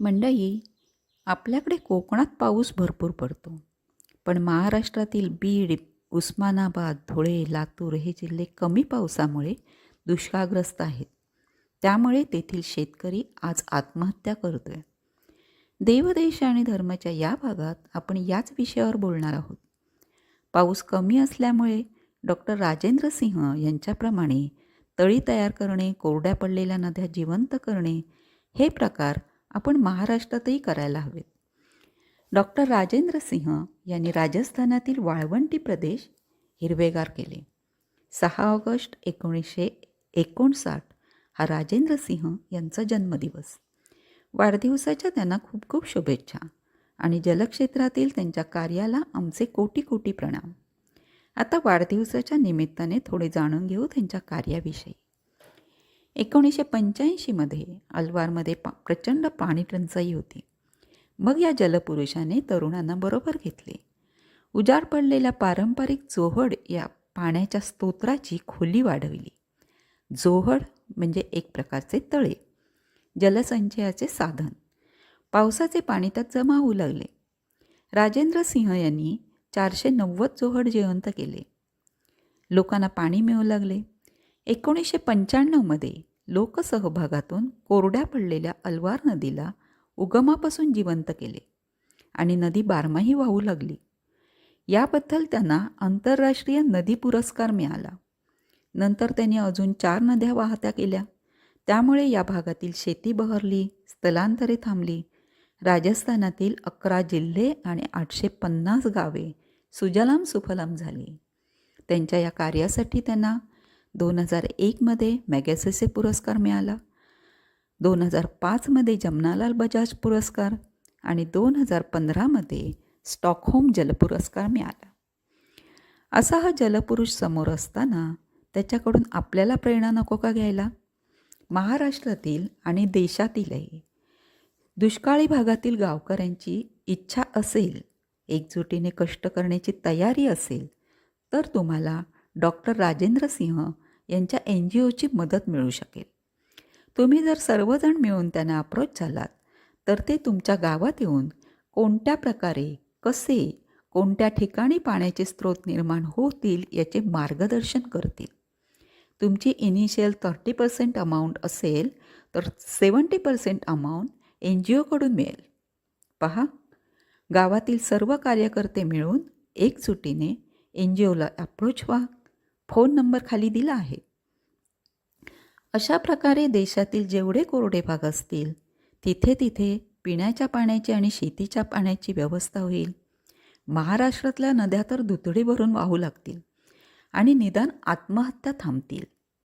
मंडई आपल्याकडे कोकणात पाऊस भरपूर पडतो. पण महाराष्ट्रातील बीड उस्मानाबाद धुळे लातूर हे जिल्हे कमी पावसामुळे दुष्काळग्रस्त आहेत. त्यामुळे तेथील शेतकरी आज आत्महत्या करतो आहे देवदेश आणि धर्माच्या या भागात आपण याच विषयावर बोलणार आहोत. पाऊस कमी असल्यामुळे डॉक्टर राजेंद्र सिंह यांच्याप्रमाणे तळी तयार करणे कोरड्या पडलेल्या नद्या जिवंत करणे हे प्रकार आपण महाराष्ट्रातही करायला हवेत. डॉक्टर राजेंद्र सिंह यांनी राजस्थानातील वाळवंटी प्रदेश हिरवेगार केले. सहा ऑगस्ट एकोणीसशे एकोणसाठ हा राजेंद्र सिंह यांचा जन्मदिवस. वाढदिवसाच्या त्यांना खूप खूप शुभेच्छा आणि जलक्षेत्रातील त्यांच्या कार्याला आमचे कोटी कोटी प्रणाम. आता वाढदिवसाच्या निमित्ताने थोडे जाणून घेऊ त्यांच्या कार्याविषयी. एकोणीसशे पंच्याऐंशीमध्ये अलवारमध्ये पा प्रचंड पाणी टंचाई होती. मग या जलपुरुषाने तरुणांना बरोबर घेतले. उजाड पडलेल्या पारंपरिक जोहड या पाण्याच्या स्तोत्राची खोली वाढविली. जोहड म्हणजे एक प्रकारचे तळे जलसंचयाचे साधन. पावसाचे पाणी त्यात जमा होऊ लागले. राजेंद्र सिंह यांनी चारशे नव्वद जोहड जिवंत केले. लोकांना पाणी मिळू लागले. एकोणीसशे पंच्याण्णवमध्ये लोकसहभागातून कोरड्या पडलेल्या अलवार नदीला उगमापासून जिवंत केले आणि नदी बारमाही वाहू लागली. याबद्दल त्यांना आंतरराष्ट्रीय नदी पुरस्कार मिळाला. नंतर त्यांनी अजून चार नद्या वाहत्या केल्या. त्यामुळे या भागातील शेती बहरली स्थलांतरे थांबली. राजस्थानातील अकरा जिल्हे आणि आठशे पन्नास गावे सुजलाम सुफलाम झाली. त्यांच्या या कार्यासाठी त्यांना दोन हजार एकमध्ये मॅगॅसेसे पुरस्कार मिळाला. दोन हजार पाचमध्ये जमनालाल बजाज पुरस्कार आणि दोन हजार पंधरामध्ये स्टॉकहोम जलपुरस्कार मिळाला. असा हा जलपुरुष समोर असताना त्याच्याकडून आपल्याला प्रेरणा नको का घ्यायला? महाराष्ट्रातील आणि देशातीलही दुष्काळी भागातील गावकऱ्यांची इच्छा असेल एकजुटीने कष्ट करण्याची तयारी असेल तर तुम्हाला डॉक्टर राजेंद्र सिंह यांच्या एन जी ओची मदत मिळू शकेल. तुम्ही जर सर्वजण मिळून त्यांना अप्रोच झालात तर ते तुमच्या गावात येऊन कोणत्या प्रकारे कसे कोणत्या ठिकाणी पाण्याचे स्रोत निर्माण होतील याचे मार्गदर्शन करतील? तुमची इनिशियल थर्टी पर्सेंट अमाऊंट असेल तर seventy percent amount N G ओकडून मिळेल. पहा गावातील सर्व कार्यकर्ते मिळून एकजुटीने एन जी ओला अप्रोच व्हा. फोन नंबर खाली दिला आहे. अशा प्रकारे देशातील जेवढे कोरडे भाग असतील तिथे तिथे पिण्याच्या पाण्याची आणि शेतीच्या पाण्याची व्यवस्था होईल. महाराष्ट्रातल्या नद्या तर दुतडी भरून वाहू लागतील आणि निदान आत्महत्या थांबतील.